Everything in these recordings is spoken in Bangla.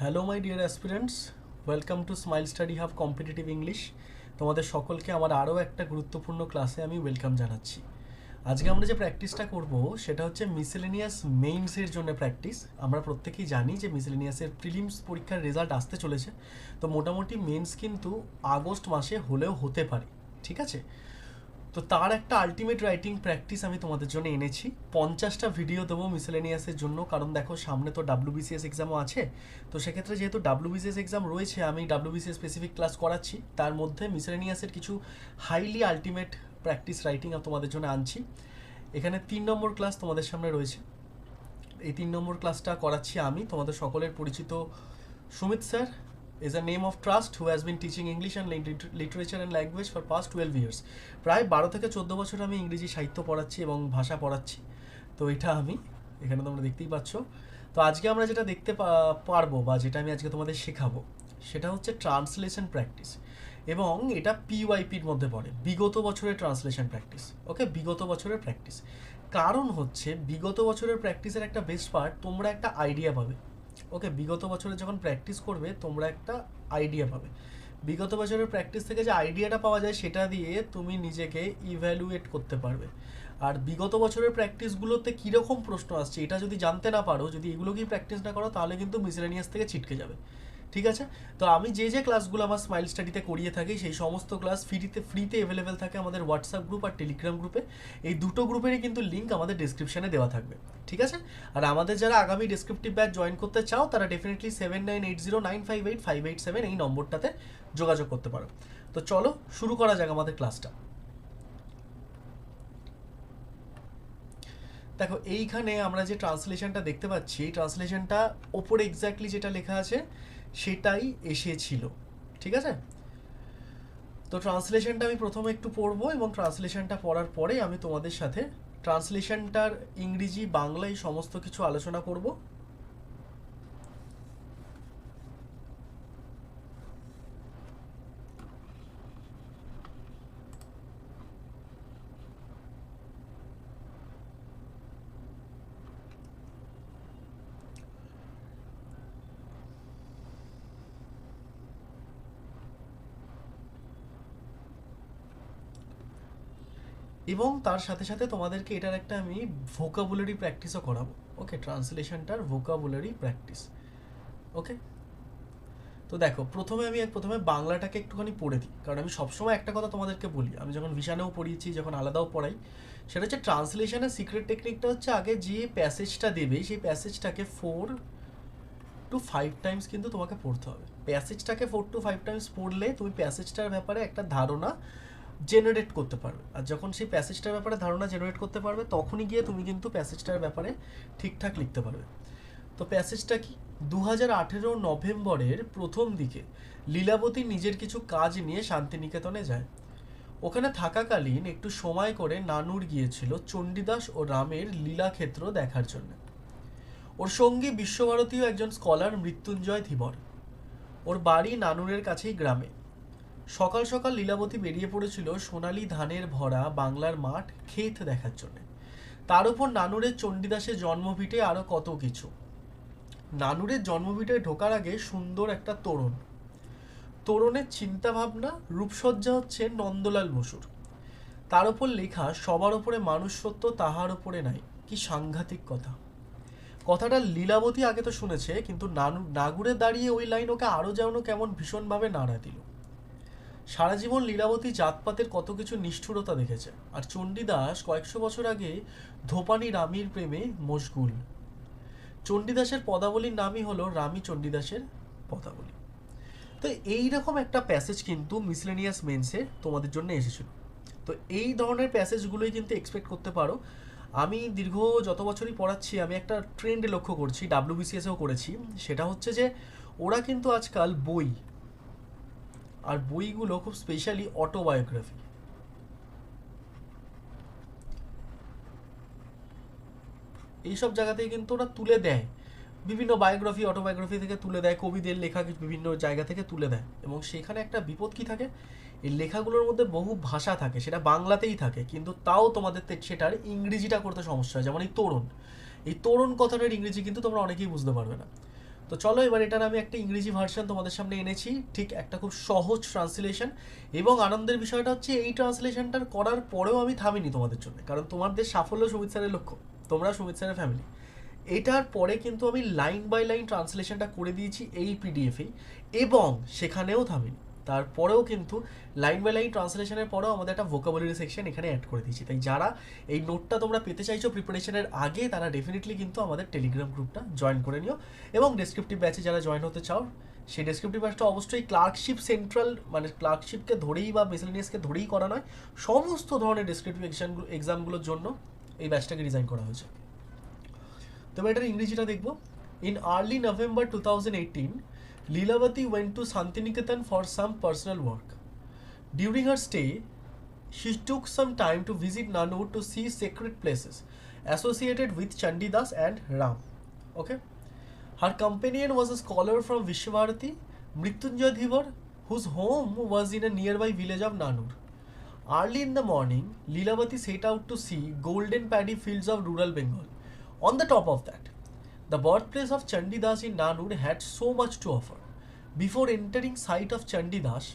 Hello my dear aspirants welcome to Smile Study Hub competitive English তোমাদের সকলকে আমার আরও একটা গুরুত্বপূর্ণ ক্লাসে আমি ওয়েলকাম জানাচ্ছি। আজকে আমরা যে প্র্যাকটিসটা করব, সেটা হচ্ছে মিসেলেনিয়াস মেইনসের জন্য প্র্যাকটিস আমরা প্রত্যেকেই জানি যে মিসেলেনিয়াসের প্রিলিমস পরীক্ষার রেজাল্ট আসতে চলেছে। তো মোটামুটি মেন্স কিন্তু আগস্ট মাসে হলেও হতে পারে। ঠিক আছে? তো তার একটা আলটিমেট রাইটিং প্র্যাকটিস আমি তোমাদের জন্য এনেছি। পঞ্চাশটা ভিডিও দেবো মিসেলেনিয়াসের জন্য, কারণ দেখো সামনে তো ডাব্লিউবিসিএস এক্সামও আছে। তো সেক্ষেত্রে যেহেতু ডাব্লিউবিসিএস এক্সাম রয়েছে, আমি ডাব্লিউবিসিএস স্পেসিফিক ক্লাস করাচ্ছি। তার মধ্যে মিসেলেনিয়াসের কিছু হাইলি আলটিমেট প্র্যাকটিস রাইটিং তোমাদের জন্য আনছি। এখানে তিন নম্বর ক্লাস তোমাদের সামনে রয়েছে। এই তিন নম্বর ক্লাসটা করাচ্ছি আমি। তোমাদের সকলের পরিচিত Sumit sir is a name of trust who has been teaching English and lit- literature and language for past 12 years. প্রায় বারো থেকে চোদ্দ বছর আমি ইংরেজি সাহিত্য পড়াচ্ছি এবং ভাষা পড়াচ্ছি। তো এটা আমি এখানে তোমরা দেখতেই পাচ্ছ। তো আজকে আমরা যেটা দেখতে পারব বা যেটা আমি আজকে তোমাদের শেখাবো, সেটা হচ্ছে ট্রান্সলেশন প্র্যাকটিস এবং এটা পিওয়াইপির মধ্যে পড়ে, বিগত বছরের ট্রান্সলেশন প্র্যাকটিস ওকে? বিগত বছরের প্র্যাকটিস কারণ হচ্ছে, বিগত বছরের প্র্যাকটিসের একটা বেস্ট পার্ট তোমরা একটা আইডিয়া পাবে। ওকে, বিগত বছরে যখন প্র্যাকটিস করবে, তোমরা একটা আইডিয়া পাবে। বিগত বছরের প্র্যাকটিস থেকে যে আইডিয়াটা পাওয়া যায়, সেটা দিয়ে তুমি নিজেকে ইভ্যালুয়েট করতে পারবে। আর বিগত বছরের প্র্যাকটিসগুলোতে কীরকম প্রশ্ন আসছে, এটা যদি জানতে না পারো, যদি এগুলোকেই প্র্যাকটিস না করো, তাহলে কিন্তু মিসেলানিয়াস থেকে ছিটকে যাবে। ঠিক আছে? তো আমি যে যে ক্লাসগুলো আমার স্মাইল স্টাডিতে করিয়ে থাকি, সেই সমস্ত ক্লাস ফ্রিতে ফ্রিতে অ্যাভেলেবেল থাকে আমাদের হোয়াটসঅ্যাপ গ্রুপ আর টেলিগ্রাম গ্রুপে এই দুটো গ্রুপেরই কিন্তু লিঙ্ক আমাদের ডিসক্রিপশনে দেওয়া থাকবে। ঠিক আছে? আর আমাদের যারা আগামী ডেসক্রিপটিভ ব্যাচ জয়েন করতে চাও, তারা definitely seven nine eight zero nine five eight five eight seven এই নম্বরটাতে যোগাযোগ করতে পারো। তো চলো, শুরু করা যাক আমাদের ক্লাসটা দেখো, এইখানে আমরা যে ট্রান্সলেশনটা দেখতে পাচ্ছি ট্রান্সলেশনটা ওপরে এক্স্যাক্টলি যেটা লেখা আছে সেটাই এসেছিল। ঠিক আছে? তো ট্রান্সলেশনটা আমি প্রথমে একটু পড়ব এবং ট্রান্সলেশনটা পড়ার পরে আমি তোমাদের সাথে ট্রান্সলেশনটার ইংরেজি, বাংলা এই সমস্ত কিছু আলোচনা করব। এবং তার সাথে সাথে তোমাদেরকে এটার একটা আমি ভোকাবুলারি প্র্যাকটিসও করাবো। ওকে ট্রান্সলেশনটার ভোকাবুলারি প্র্যাকটিস ওকে তো দেখো, প্রথমে আমি, প্রথমে বাংলাটাকে একটুখানি পড়ে দিই। কারণ আমি সবসময় একটা কথা তোমাদেরকে বলি, আমি যখন ভিশানেও পড়িয়েছি, যখন আলাদাও পড়াই, সেটা হচ্ছে ট্রান্সলেশনের সিক্রেট টেকনিকটা হচ্ছে আগে যে প্যাসেজটা দেবে, সেই প্যাসেজটাকে ফোর টু ফাইভ টাইমস কিন্তু তোমাকে পড়তে হবে। প্যাসেজটাকে ফোর টু ফাইভ টাইমস পড়লে তুমি প্যাসেজটার ব্যাপারে একটা ধারণা জেনারেট করতে পারবে। আর যখন সেই প্যাসেজটার ব্যাপারে ধারণা জেনারেট করতে পারবে, তখনই গিয়ে তুমি কিন্তু প্যাসেজটার ব্যাপারে ঠিকঠাক লিখতে পারবে। তো প্যাসেজটা কি? দু হাজার আঠেরো নভেম্বরের প্রথম দিকে লীলাবতী নিজের কিছু কাজ নিয়ে শান্তিনিকেতনে যায়। ওখানে থাকাকালীন একটু সময় করে নানুর গিয়েছিল চণ্ডীদাস ও রামের লীলাক্ষেত্র দেখার জন্য। ওর সঙ্গী বিশ্বভারতীয় একজন স্কলার মৃত্যুঞ্জয় ধীবর ওর বাড়ি নানুরের কাছেই গ্রামে। সকাল সকাল লীলাবতী বেরিয়ে পড়েছিল সোনালী ধানের ভরা বাংলার মাঠ ক্ষেত দেখার জন্য। তার উপর নানুরের চণ্ডীদাসের জন্মভিটে আরও কত কিছু। নানুরের জন্মভিটে ঢোকার আগে সুন্দর একটা তোরণ। তোরণের চিন্তাভাবনা রূপসজ্জা হচ্ছে নন্দলাল বসুর। তার উপর লেখা, সবার উপরে মানুষ সত্য তাহার উপরে নাই। কি সাংঘাতিক কথা। কথাটা লীলাবতী আগে তো শুনেছে, কিন্তু নানু নাগুরে দাঁড়িয়ে ওই লাইন ওকে আরও যেন কেমন ভীষণভাবে নাড়া দিল। সারা জীবন লীলাবতী জাতপাতের কত কিছু নিষ্ঠুরতা দেখেছে। আর চণ্ডীদাস কয়েকশো বছর আগে ধোপানি রামির প্রেমে মশগুল। চণ্ডীদাসের পদাবলীর নামই হলো রামী চণ্ডীদাসের পদাবলী। তো এই রকম একটা প্যাসেজ কিন্তু মিসলেনিয়াস মেন্সে তোমাদের জন্য এসেছিল। তো এই ধরনের প্যাসেজগুলোই কিন্তু এক্সপেক্ট করতে পারো। আমি দীর্ঘ যত বছরই পড়াচ্ছি, আমি একটা ট্রেন্ড লক্ষ্য করছি ডাব্লিউবিসিএসেও করেছি। সেটা হচ্ছে যে ওরা কিন্তু আজকাল বই আর বইগুলো খুব স্পেশালি অটোবায়োগ্রাফি এইসব জায়গাতেই কিন্তু ওরা তুলে দেয়। বিভিন্ন বায়োগ্রাফি অটোবায়োগ্রাফি থেকে তুলে দেয়, কবিদের লেখা বিভিন্ন জায়গা থেকে তুলে দেয়। এবং সেখানে একটা বিপদ কি থাকে? এই লেখাগুলোর মধ্যে বহু ভাষা থাকে, সেটা বাংলাতেই থাকে, কিন্তু তাও তোমাদের সেটার ইংরেজিটা করতে সমস্যা হয়। যেমন এই তরুণ। এই তরুণ কথাটার ইংরেজি কিন্তু তোমরা অনেকেই বুঝতে পারবে না। তো চলো এবার এটার আমি একটা ইংরেজি ভার্সন তোমাদের সামনে এনেছি। ঠিক একটা খুব সহজ ট্রান্সলেশন এবং আনন্দের বিষয়টা হচ্ছে এই ট্রান্সলেশনটার করার পরেও আমি থামিনি তোমাদের জন্য। কারণ তোমাদের সাফল্য সুমিত স্যারের লক্ষ্য, তোমরা সুমিত স্যারের ফ্যামিলি এটার পরে কিন্তু আমি লাইন বাই লাইন ট্রান্সলেশনটা করে দিয়েছি এই পিডিএফেই এবং সেখানেও থামিনি। তারপরেও কিন্তু লাইন বাই লাইন ট্রান্সলেশনের পরেও আমাদের একটা ভোকাবুলারি সেকশন এখানে অ্যাড করে দিয়েছি। তাই যারা এই নোটটা তোমরা পেতে চাইছো প্রিপারেশনের আগে, তারা ডেফিনেটলি কিন্তু আমাদের টেলিগ্রাম গ্রুপটা জয়েন করে নিও। এবং ডেসক্রিপটিভ ব্যাচে যারা জয়েন হতে চাও, সেই ডেসক্রিপটিভ ব্যাচটা অবশ্যই ক্লার্কশিপ সেন্ট্রাল মানে ক্লার্কশিপকে ধরেই বা মিসেলিনিয়াসকে ধরেই করা নয়, সমস্ত ধরনের ডেসক্রিপটিভ এক্সামগুলো এক্সামগুলোর জন্য এই ব্যাচটাকে ডিজাইন করা হয়েছে। তবে এটার ইংরেজিটা দেখব। In early November two thousand eighteen Lilavati went to Santiniketan for some personal work. During her stay, she took some time to visit Nanood to see sacred places associated with Chandidas and Ram. Okay. Her companion was a scholar from Vishwavarti, Mrityunjay whose home was in a nearby village of Nanur. Early in the morning, Lilavati set out to see golden paddy fields of rural Bengal. On the top of that, the birthplace of Chandidas in Nanur had so much to offer. Before entering sight of Chandidas,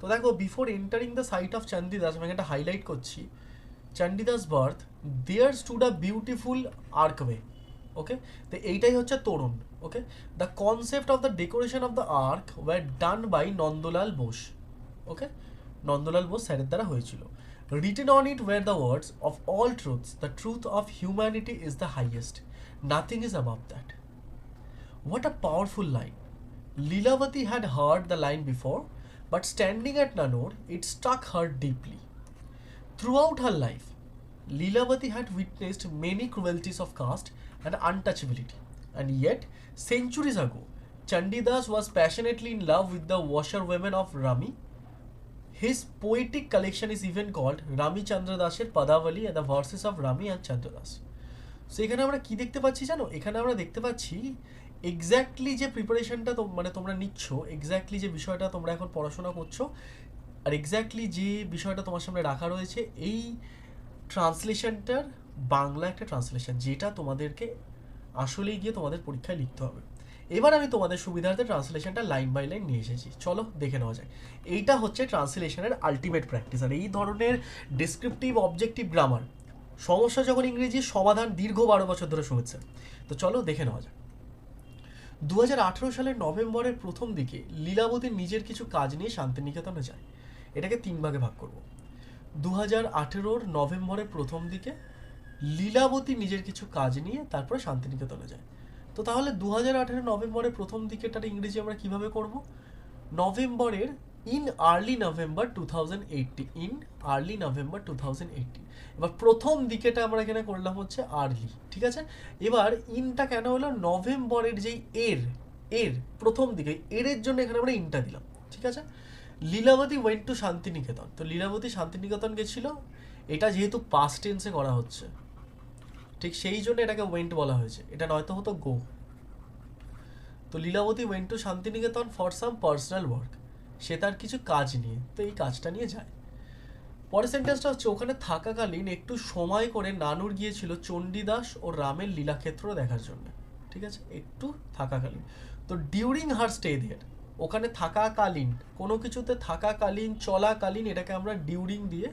তো দেখো before entering the site of Chandidas আমি একটা হাইলাইট করছি। Chandidas birth there stood a beautiful archway okay তো এইটাই হচ্ছে তরুণ okay the concept of the decoration of the arch were done by Nandalal Bose okay Nandalal Bose স্যারের দ্বারা হয়েছিল written on it were the words of all truths the truth of humanity is the highest nothing is above that What a powerful line. Lilavati had heard the line before, but standing at Nanor, it struck her deeply. Throughout her life, Lilavati had witnessed many cruelties of caste and untouchability, and yet, centuries ago, Chandidas was passionately in love with the washerwomen of Rami. His collection is even called Rami Chandra Dasher Padavali and the verses of and Chandra Das. So এখানে আমরা কি দেখতে পাচ্ছি জানো এখানে আমরা দেখতে পাচ্ছি এক্স্যাক্টলি যে প্রিপারেশনটা মানে তোমরা নিচ্ছ এক্স্যাক্টলি যে বিষয়টা তোমরা এখন পড়াশোনা করছ, আর এক্স্যাক্টলি যে বিষয়টা তোমার সামনে রাখা রয়েছে, এই ট্রান্সলেশনটার বাংলা একটা ট্রান্সলেশন যেটা তোমাদেরকে আসলেই গিয়ে তোমাদের পরীক্ষায় লিখতে হবে এবার আমি তোমাদের সুবিধার্থে ট্রান্সলেশনটা লাইন বাই লাইন নিয়ে এসেছি। চলো দেখে নেওয়া যায় এইটা হচ্ছে ট্রান্সলেশনের আলটিমেট প্র্যাকটিস আর এই ধরনের ডিসক্রিপটিভ অবজেক্টিভ গ্রামার সমস্যা যখন ইংরেজির সমাধান দীর্ঘ বারো বছর ধরে শুনেছে তো চলো দেখে নেওয়া যাক। দু হাজার আঠারো সালের নভেম্বরের প্রথম দিকে লীলাবতী নিজের কিছু কাজ নিয়ে শান্তিনিকেতনে যায়। এটাকে তিন ভাগে ভাগ করব। দু হাজার আঠেরোর নভেম্বরের প্রথম দিকে লীলাবতী নিজের কিছু কাজ নিয়ে তারপরে শান্তিনিকেতনে যায়। তো তাহলে দু হাজার আঠেরো নভেম্বরের প্রথম দিকেটার ইংরেজি আমরা কীভাবে করব? নভেম্বরের in early November two thousand eighteen in early November two thousand এবার প্রথম দিকেটা আমরা এখানে করলাম হচ্ছে আর্লি ঠিক আছে? এবার ইনটা কেন হলো? নভেম্বরের যেই এর এর প্রথম দিকে, এরের জন্য এখানে আমরা ইনটা দিলাম, ঠিক আছে? Lilavati went to Santiniketan. তো লীলাবতী শান্তিনিকেতন গেছিল। এটা যেহেতু পাস্ট টেন্সে করা হচ্ছে। ঠিক সেই জন্য এটাকে ওয়েন্ট বলা হয়েছে। এটা নয়তো হতো গো। তো Lilavati went to Santiniketan for some personal work. সে তার কিছু কাজ নিয়ে, তো এই কাজটা নিয়ে যায়। পরের সেন্টেন্সটা হচ্ছে, ওখানে থাকাকালীন একটু সময় করে নানুর গিয়েছিল চণ্ডীদাস ও রামের লীলাক্ষেত্র দেখার জন্য। ঠিক আছে? একটু থাকাকালীন। তো ডিউরিং হার স্টে দেয়ার ওখানে থাকাকালীন, কোনো কিছুতে থাকাকালীন, চলাকালীন এটাকে আমরা ডিউরিং দিয়ে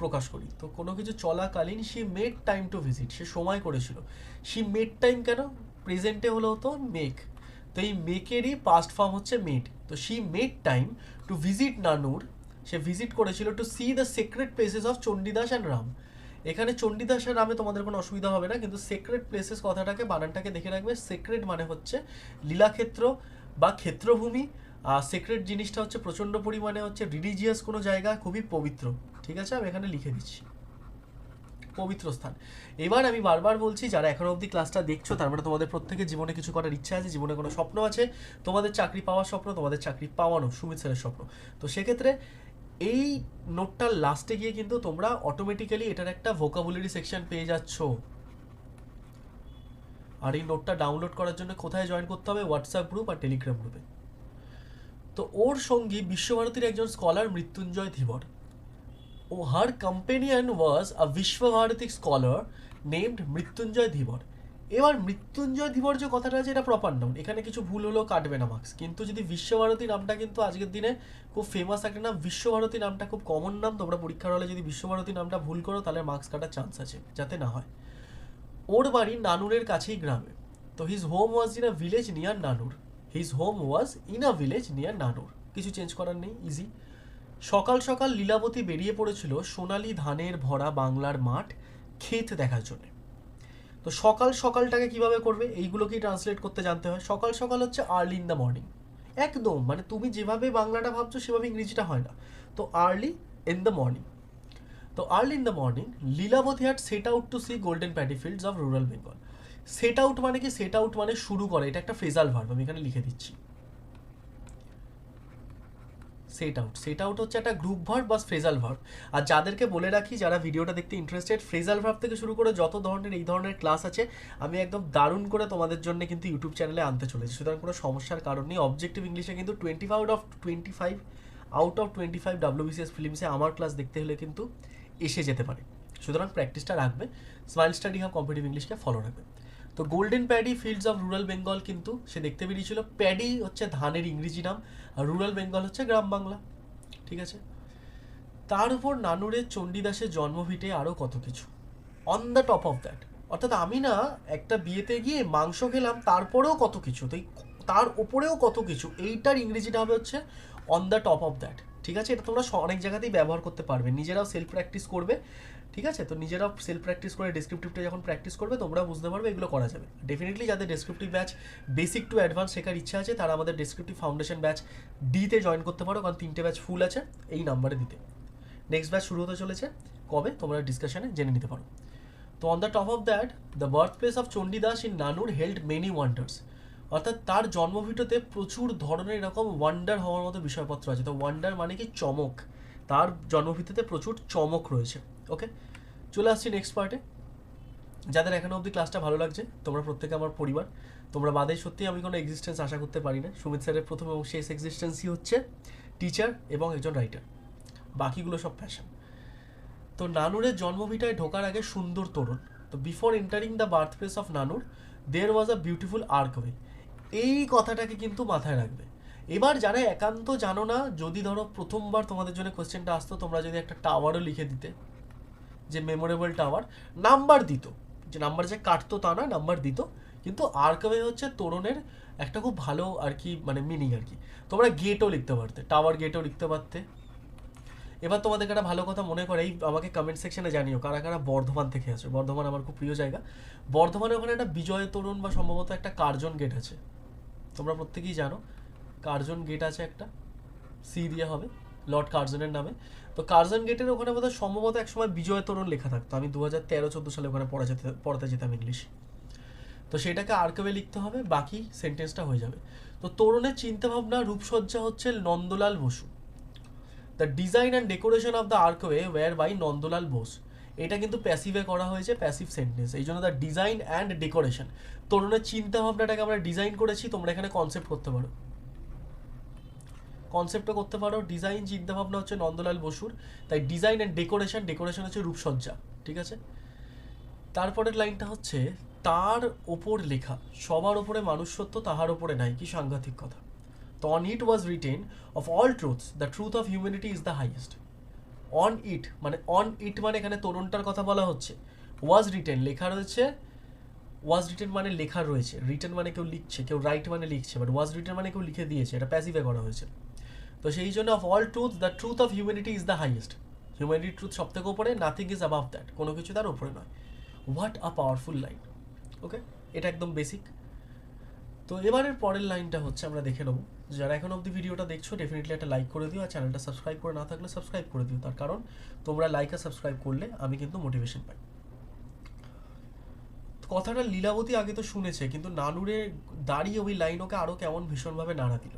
প্রকাশ করি। তো কোনো কিছু চলাকালীন she made time to visit সে সময় করেছিল। সি মেড টাইম কেন? প্রেজেন্টে হলো তো মেক তো এই মেকেরই পাস্ট ফর্ম হচ্ছে মেড তো she made time to visit Nanoor, say visit করেছিল to see the secret places of Chandidas and Ram এখানে চণ্ডীদাস আর রামে তোমাদের কোনো অসুবিধা হবে না, কিন্তু সেক্রেট প্লেসেস কথাটাকে, বানানটাকে দেখে রাখবে। সেক্রেট মানে হচ্ছে লীলাক্ষেত্র বা ক্ষেত্রভূমি। সেক্রেট জিনিসটা হচ্ছে প্রচণ্ড পরিমাণে হচ্ছে রিলিজিয়াস কোনো জায়গা খুবই পবিত্র। ঠিক আছে? আমি এখানে লিখে দিচ্ছি। পবিত্র স্থান। এবার আমি বারবার বলছি, যারা এখনও অবধি ক্লাসটা দেখছ, তার মানে তোমাদের প্রত্যেকের জীবনে কিছু করার ইচ্ছা আছে, জীবনে কোনো স্বপ্ন আছে, তোমাদের চাকরি পাওয়ার স্বপ্ন, তোমাদের চাকরি পাওয়ানো, সুমিত স্যারের স্বপ্ন। তো সেক্ষেত্রে এই নোটটার লাস্টে গিয়ে কিন্তু তোমরা অটোমেটিক্যালি এটার একটা ভোকাবুলারি সেকশন পেয়ে যাচ্ছ। আর এই নোটটা ডাউনলোড করার জন্য কোথায় জয়েন করতে হবে? হোয়াটসঅ্যাপ গ্রুপ আর টেলিগ্রাম গ্রুপে তো ওর সঙ্গী বিশ্বভারতীর একজন scholar Mrityunjay Dhibar. O her companion was a Visvabharati scholar named Mrityunjay Dhibar. এবার মৃত্যুঞ্জয় ধীবর যে কথাটা আছে এটা প্রপার নাম এখানে কিছু ভুল হলেও কাটবে না মার্কস কিন্তু যদি বিশ্বভারতী নামটা কিন্তু আজকের দিনে খুব ফেমাস একটা নাম বিশ্বভারতী নামটা খুব কমন নাম, তোমরা পরীক্ষার হলে যদি বিশ্বভারতী নামটা ভুল করো, তাহলে মার্কস কাটার চান্স আছে, যাতে না হয়। ওর বাড়ি নানুরের কাছেই গ্রামে। তো his home was in a village near Nanoor his home was in a village near Nanoor কিছু চেঞ্জ করার নেই ইজি সকাল সকাল লীলাবতী বেরিয়ে পড়েছিল সোনালি ধানের ভরা বাংলার মাঠ ক্ষেত দেখার জন্য। তো সকাল সকালটাকে কীভাবে করবে, এইগুলোকেই ট্রান্সলেট করতে জানতে হয়। সকাল সকাল হচ্ছে আর্লি ইন দ্য মর্নিং একদম মানে তুমি যেভাবে বাংলাটা ভাবছ, সেভাবে ইংরেজিটা হয় না। তো আর্লি ইন দ্য মর্নিং তো early in the morning Lilavati had set out to see golden paddy fields of rural Bengal set out মানে কি সেট আউট মানে শুরু করে। এটা একটা ফ্রেজাল ভার্ব আমি এখানে লিখে দিচ্ছি। সেট আউট সেট আউট হচ্ছে একটা গ্রুপ ভার্ব বা ফ্রেজাল ভার্ব আর যাদেরকে বলে রাখি, যারা ভিডিওটা দেখতে ইন্টারেস্টেড ফ্রেজাল ভার্ব থেকে শুরু করে যত ধরনের, এই ধরনের ক্লাস আছে, আমি একদম দারুণ করে তোমাদের জন্য কিন্তু ইউটিউব চ্যানেলে আনতে চলেছি। সুতরাং কোনো সমস্যার কারণ নেই। অবজেক্টিভ ইংলিশে কিন্তু twenty five of twenty five out of twenty five WBCS ফিল্মসে আমার ক্লাস দেখতে হলে কিন্তু এসে যেতে পারে। সুতরাং প্র্যাকটিসটা রাখবে। স্মাইল স্টাডি হাব কম্পিটিভ ইংলিশকে ফলো রাখবে। তো golden paddy fields of rural Bengal কিন্তু সে দেখতে বেরিয়েছিল। প্যাডি হচ্ছে ধানের ইংরেজি নাম, আর রুরাল বেঙ্গল হচ্ছে গ্রাম বাংলা। ঠিক আছে? তার উপর নানুরের চণ্ডীদাসের জন্মভিটে আরও কত কিছু। On the top of that অর্থাৎ আমি না একটা বিয়েতে গিয়ে মাংস খেলাম, তারপরেও কত কিছু, তাই তার ওপরেও কত কিছু, এইটার ইংরেজিটা হবে হচ্ছে on the top of that ঠিক আছে? এটা তোমরা অনেক জায়গাতেই ব্যবহার করতে পারবে। নিজেরাও সেলফ প্র্যাকটিস করবে, ঠিক আছে? তো নিজেরাও সেলফ প্র্যাকটিস করে ডেসক্রিপটিভটা যখন প্র্যাকটিস করবে তোমরা বুঝতে পারবে এগুলো করা যাবে। ডেফিনেটলি যাদের descriptive batch basic to advance শেখার ইচ্ছা আছে, তারা আমাদের ডেসক্রিপটিভ ফাউন্ডেশন ব্যাচ ডিতে জয়েন করতে পারো, কারণ তিনটে ব্যাচ ফুল আছে এই নাম্বারে দিতে। নেক্সট ব্যাচ শুরু হতে চলেছে। কবে? তোমরা ডিসকাশনে জেনে নিতে পারো। তো on the top of that the birth place of Chandidas in Nanoor held many wonders অর্থাৎ তার জন্মভিটতে প্রচুর ধরনের এরকম ওয়ান্ডার হওয়ার মতো বিষয়পত্র আছে। তো ওয়ান্ডার মানে কি? চমক। তার জন্মভিত্তিতে প্রচুর চমক রয়েছে। ওকে চলে আসছি নেক্সট পার্টে যাদের এখনও অবধি ক্লাসটা ভালো লাগছে, তোমরা প্রত্যেকে আমার পরিবার। তোমরা বাদে সত্যি আমি কোনো এক্সিস্টেন্স আশা করতে পারি না। সুমিত স্যারের প্রথম এবং শেষ এক্সিস্টেন্সই হচ্ছে টিচার এবং একজন রাইটার বাকিগুলো সব ফ্যাশন তো নানুরের জন্মভিটায় ঢোকার আগে সুন্দর তরুণ। তো before entering the birth place of Nanoor there was a beautiful আর্কওয়ে এই কথাটাকে কিন্তু মাথায় রাখবে। এবার যারা একান্ত জানো না, যদি ধরো প্রথমবার তোমাদের জন্য কোশ্চেনটা আসতো, তোমরা যদি একটা টাওয়ারও লিখে দিতে, যে মেমোরেবল টাওয়ার নাম্বার দিত। যে নাম্বার যে কাটতো তা না নাম্বার দিত। কিন্তু আর্কওয়ে হচ্ছে তোরণের একটা খুব ভালো আর কি মানে মিনিং আর কি। তোমরা গেটও লিখতে পারতে টাওয়ার গেটও লিখতে পারতে। এবার তোমাদেরকে একটা ভালো কথা মনে করে, এই আমাকে কমেন্ট সেকশনে জানিও, কারা কারা বর্ধমান থেকে আছে বর্ধমান আমার খুব প্রিয় জায়গা। বর্ধমানে ওখানে একটা বিজয় তরুণ বা সম্ভবত একটা কার্জন গেট আছে। তোমরা প্রত্যেকেই জানো, কার্জন গেট আছে একটা সি দিয়ে হবে লর্ড কার্জনের নামে। তো কার্জন গেটের ওখানে বোধহয় সম্ভবত একসময় বিজয় তরুণ লেখা থাকতো। আমি দু হাজার তেরো, চোদ্দ সালে ওখানে পড়া যেতে পড়াতে যেতাম ইংলিশ তো সেটাকে আর্কবে লিখতে হবে, বাকি সেন্টেন্সটা হয়ে যাবে। তো তরুণের চিন্তাভাবনা, রূপসজ্জা হচ্ছে Nandalal Basu. The design and decoration of the archway were by Nandalal Bose. এটা কিন্তু প্যাসিভে করা হয়েছে প্যাসিভ সেন্টেন্স এই জন্য দ্য ডিজাইন অ্যান্ড ডেকোরেশন তরুণের চিন্তা ভাবনাটাকে আমরা ডিজাইন করেছি, তোমরা এখানে কনসেপ্ট করতে পারো। কনসেপ্টও করতে পারো ডিজাইন চিন্তাভাবনা হচ্ছে নন্দলাল বসুর, তাই ডিজাইন অ্যান্ড ডেকোরেশন ডেকোরেশন হচ্ছে রূপসজ্জা, ঠিক আছে? তারপরের লাইনটা হচ্ছে, তার ওপর লেখা, সবার ওপরে মানুষ সত্য তাহার ওপরে নাই, কি সাংঘাতিক কথা। তো on it was written of all truths the truth of humanity is the highest on it মানে অন ইট মানে এখানে তরুণটার কথা বলা হচ্ছে। ওয়াজ রিটেন লেখা রয়েছে ওয়াজ রিটেন মানে লেখা রয়েছে রিটেন মানে কেউ লিখছে, কেউ রাইট মানে লিখছে বাট ওয়াজ রিটেন মানে কেউ লিখে দিয়েছে, এটা প্যাসিভে করা হয়েছে। তো সেই জন্য of all truth the truth of humanity is the highest হিউম্যানিটির truth সব থেকে উপরে নাথিং ইজ অ্যাবাভ দ্যাট কোনো কিছু তার উপরে নয়। What a powerful line okay এটা একদম বেসিক তো এবারের পরের লাইনটা হচ্ছে, আমরা দেখে নেব। যারা এখন অবধি ভিডিওটা দেখছ ডেফিনেটলি একটা লাইক করে দিও আর চ্যানেলটা সাবস্ক্রাইব করে না থাকলে সাবস্ক্রাইব করে দিও। তার কারণ, তোমরা লাইক আর সাবস্ক্রাইব করলে আমি কিন্তু মোটিভেশন পাই। কথাটা লীলাবতী আগে তো শুনেছে, কিন্তু নানুরে দাঁড়িয়ে ওই লাইন ওকে আরও কেমন ভীষণভাবে নাড়া দিল।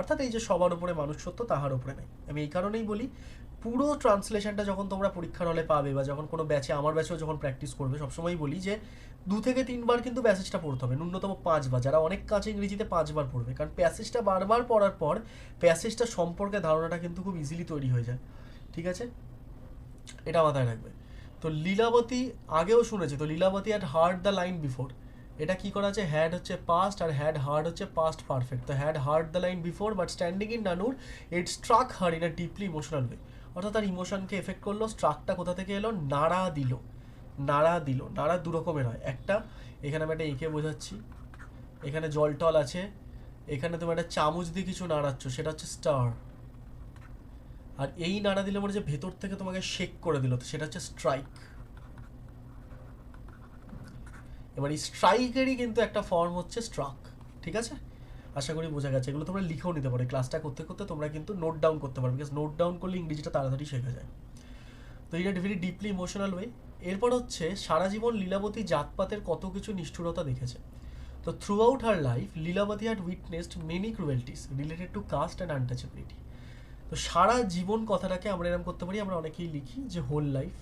অর্থাৎ এই যে সবার উপরে মানুষ সত্য, তাহার উপরে নেই। আমি এই কারণেই বলি, পুরো ট্রান্সলেশনটা যখন তোমরা পরীক্ষার হলে পাবে বা যখন কোনো ব্যাচে আমার ব্যাচেও যখন প্র্যাকটিস করবে সবসময় বলি যে, দু থেকে তিনবার কিন্তু প্যাসেজটা পড়তে হবে, ন্যূনতম পাঁচবার। যারা অনেক কাছে ইংরেজিতে পাঁচবার পড়বে, কারণ প্যাসেজটা বারবার পড়ার পর প্যাসেজটা সম্পর্কে ধারণাটা কিন্তু খুব ইজিলি তৈরি হয়ে যায়। ঠিক আছে? এটা মাথায় রাখবে। তো লীলাবতী আগেও শুনেছি, তো Lilavati at heard the line before এটা কি করা আছে হ্যাড হচ্ছে পাস্ট আর হ্যাড হার্ড হচ্ছে পাস্ট পারফেক্ট তো had heard the line before but standing in Nanoor it struck her in a deeply emotional way অর্থাৎ তার ইমোশনকে এফেক্ট করল স্ট্রাকটা কোথা থেকে এলো? নাড়া দিল। নাড়া দিল। নাড়া দু রকমের হয়। একটা, এখানে আমি একটা এঁকে বোঝাচ্ছি। এখানে জল টল আছে। এখানে তুমি একটা চামচ দিয়ে কিছু নাড়াচ্ছ, সেটা হচ্ছে স্টার আর এই নাড়া দিলে মনে যে ভেতর থেকে তোমাকে শেক করে দিল সেটা হচ্ছে স্ট্রাইক এবার এই স্ট্রাইকেরই কিন্তু একটা ফর্ম হচ্ছে স্ট্রাক ঠিক আছে? আশা করি বোঝা গেছে। এগুলো তোমরা লিখেও নিতে পারো। ক্লাসটা করতে করতে তোমরা কিন্তু নোট ডাউন করতে পারো বিকজ নোট ডাউন করলে ইংরেজিটা তাড়াতাড়ি শেখা যায়। তো এটা ভেরি ডিপলি ইমোশনাল ওয়ে এরপর হচ্ছে, সারা জীবন লীলাবতী জাতপাতের কত কিছু নিষ্ঠুরতা দেখেছে। তো throughout her life Lilavati had witnessed many cruelties related to caste and untouchability তো সারা জীবন কথাটাকে আমরা এরকম করতে পারি, আমরা অনেকেই লিখি যে হোল লাইফ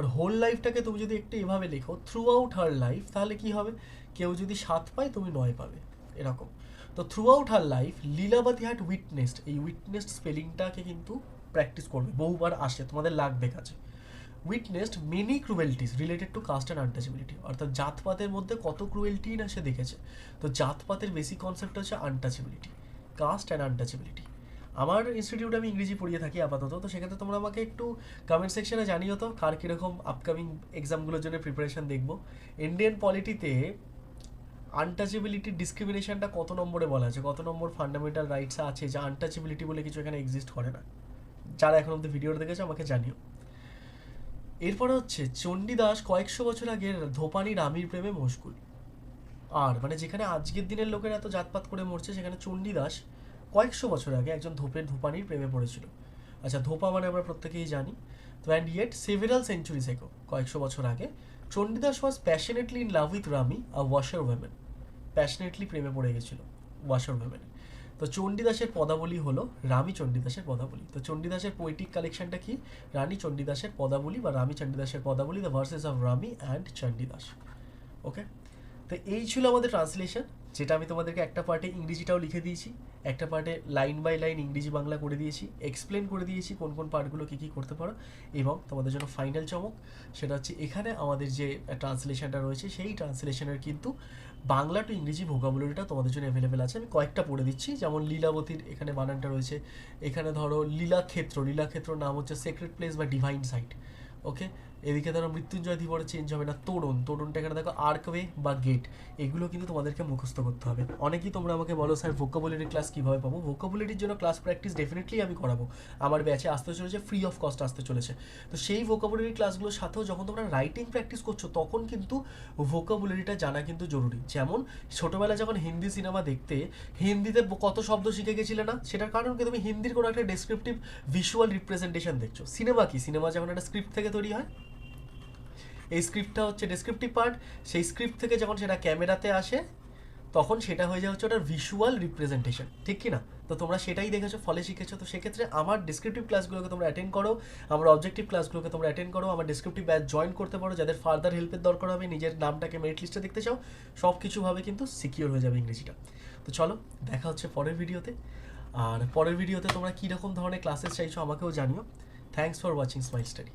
আর হোল লাইফটাকে তুমি যদি একটু এভাবে লেখো থ্রু আউট হার লাইফ তাহলে কি হবে? কেউ যদি সাত পায়, তুমি নয় পাবে। এরকম। তো throughout her life Leelabati had witnessed এই উইটনেসড স্পেলিংটাকে কিন্তু প্র্যাকটিস করবে। বহুবার আসে তোমাদের লাগবে কাছে। Witnessed many cruelties related to caste and untouchability অর্থাৎ জাতপাতের মধ্যে কত ক্রুয়েলটি না সে দেখেছে। তো জাতপাতের বেসিক কনসেপ্ট হচ্ছে আনটাচেবিলিটি কাস্ট অ্যান্ড আনটাচেবিলিটি আমার ইনস্টিটিউটে আমি ইংরেজি পড়িয়ে থাকি আপাতত, তো সেক্ষেত্রে তোমরা আমাকে একটু কমেন্ট সেকশনে জানিও তো, কার কীরকম আপকামিং এক্সামগুলোর জন্য প্রিপারেশন দেখব। ইন্ডিয়ান পলিটিতে আনটাচেবিলিটি ডিসক্রিমিনেশনটা কত নম্বরে বলা আছে? কত নম্বর ফান্ডামেন্টাল রাইটস আছে যা আনটাচেবিলিটি বলে কিছু এখানে এক্সিস্ট করে না? যারা এখন অব্দি ভিডিওটা দেখেছে, আমাকে জানিও। এরপরে হচ্ছে চণ্ডীদাস কয়েকশো বছর আগে ধোপানি রামির প্রেমে মশগুল। আর মানে যেখানে আজকের দিনের লোকেরা এত জাতপাত করে মরছে, সেখানে চণ্ডীদাস কয়েকশো বছর আগে একজন ধোপের ধোপানির প্রেমে পড়েছিল। আচ্ছা ধোপা মানে আমরা প্রত্যেকেই জানি। তো অ্যান্ড ইয়েট সেভেরাল সেঞ্চুরিজ এগো কয়েকশো বছর আগে, Chandidas was passionately in love with Rami a washer women passionately প্রেমে পড়ে গেছিল ওয়াশার ওয়েমেন তো চণ্ডীদাসের পদাবলী হলো রানী চণ্ডীদাসের পদাবলী। তো চণ্ডীদাসের পোয়েটিক কালেকশনটা কি? রানী চণ্ডীদাসের পদাবলী বা রানী চণ্ডীদাসের পদাবলী the verses of Rami and Chandidas. Okay তো এই ছিল আমাদের ট্রান্সলেশন যেটা আমি তোমাদেরকে একটা পার্টে ইংরেজিটাও লিখে দিয়েছি, একটা পার্টে লাইন বাই লাইন ইংরেজি বাংলা করে দিয়েছি এক্সপ্লেন করে দিয়েছি কোন কোন পার্টগুলো কী কী করতে পারো এবং তোমাদের জন্য ফাইনাল চমক সেটা হচ্ছে এখানে আমাদের যে ট্রান্সলেশনটা রয়েছে সেই ট্রান্সলেশনের কিন্তু বাংলা টু ইংরেজি ভোকাবুলারিটা তোমাদের জন্য অ্যাভেলেবেল আছে। আমি কয়েকটা পড়ে দিচ্ছি, যেমন লীলাবতীর এখানে বানানটা রয়েছে, এখানে ধরো লীলাক্ষেত্র লীলাক্ষেত্র নাম হচ্ছে সেক্রেট প্লেস বা ডিভাইন সাইট ওকে এদিকে ধরো মৃত্যুঞ্জয় ধীবরে চেঞ্জ হবে না, তোরণ, তোরণটা এখানে দেখো আর্কওয়ে বা গেট এগুলো কিন্তু তোমাদেরকে মুখস্থ করতে হবে। অনেকেই তোমরা আমাকে বলো, স্যার ভোকাবুলারি ক্লাস কীভাবে পাবো? ভোকাবুলারির জন্য ক্লাস প্র্যাকটিস ডেফিনেটলি আমি করাবো। আমার ব্যাচে আসতে চলেছে ফ্রি অফ কস্ট আসতে চলেছে। তো সেই ভোকাবুলারি ক্লাসগুলোর সাথেও যখন তোমরা রাইটিং প্র্যাকটিস করছ, তখন কিন্তু ভোকাবুলারিটা জানা কিন্তু জরুরি। যেমন, ছোটোবেলায় যখন হিন্দি সিনেমা দেখতে, হিন্দিতে কত শব্দ শিখে গেছিলে না? সেটার কারণ কি? তুমি হিন্দির কোনো একটা ডেসক্রিপটিভ ভিজুয়াল রিপ্রেজেন্টেশন দেখছ। সিনেমা কি? সিনেমা যেমন একটা স্ক্রিপ্ট থেকে তৈরি হয় এই স্ক্রিপ্টটা হচ্ছে ডেসক্রিপটিভ পার্ট সেই স্ক্রিপ্ট থেকে যখন সেটা ক্যামেরাতে আসে, তখন সেটা হয়ে যায় হচ্ছে ওটার ভিজুয়াল রিপ্রেজেন্টেশন ঠিক কি না? তো তোমরা সেটাই দেখেছ, ফলে শিখেছো। তো সেক্ষেত্রে আমার ডিসক্রিপটিভ ক্লাসগুলোকে তোমরা অ্যাটেন্ড করো, আমার অবজেক্টিভ ক্লাসগুলোকে তোমরা অ্যাটেন্ড করো, আমার ডিসক্রিপটিভ ব্যাচ জয়েন করতে পারো, যাদের ফার্দার হেল্পের দরকার হবে, নিজের নামটাকে মেরিট লিস্টে দেখতে চাও সব কিছুভাবে কিন্তু সিকিওর হয়ে যাবে ইংরেজিটা। তো চলো, দেখা হচ্ছে পরের ভিডিওতে। আর পরের ভিডিওতে তোমরা কীরকম ধরনের ক্লাসেস চাইছো আমাকেও জানিও। Thanks for watching Smile Study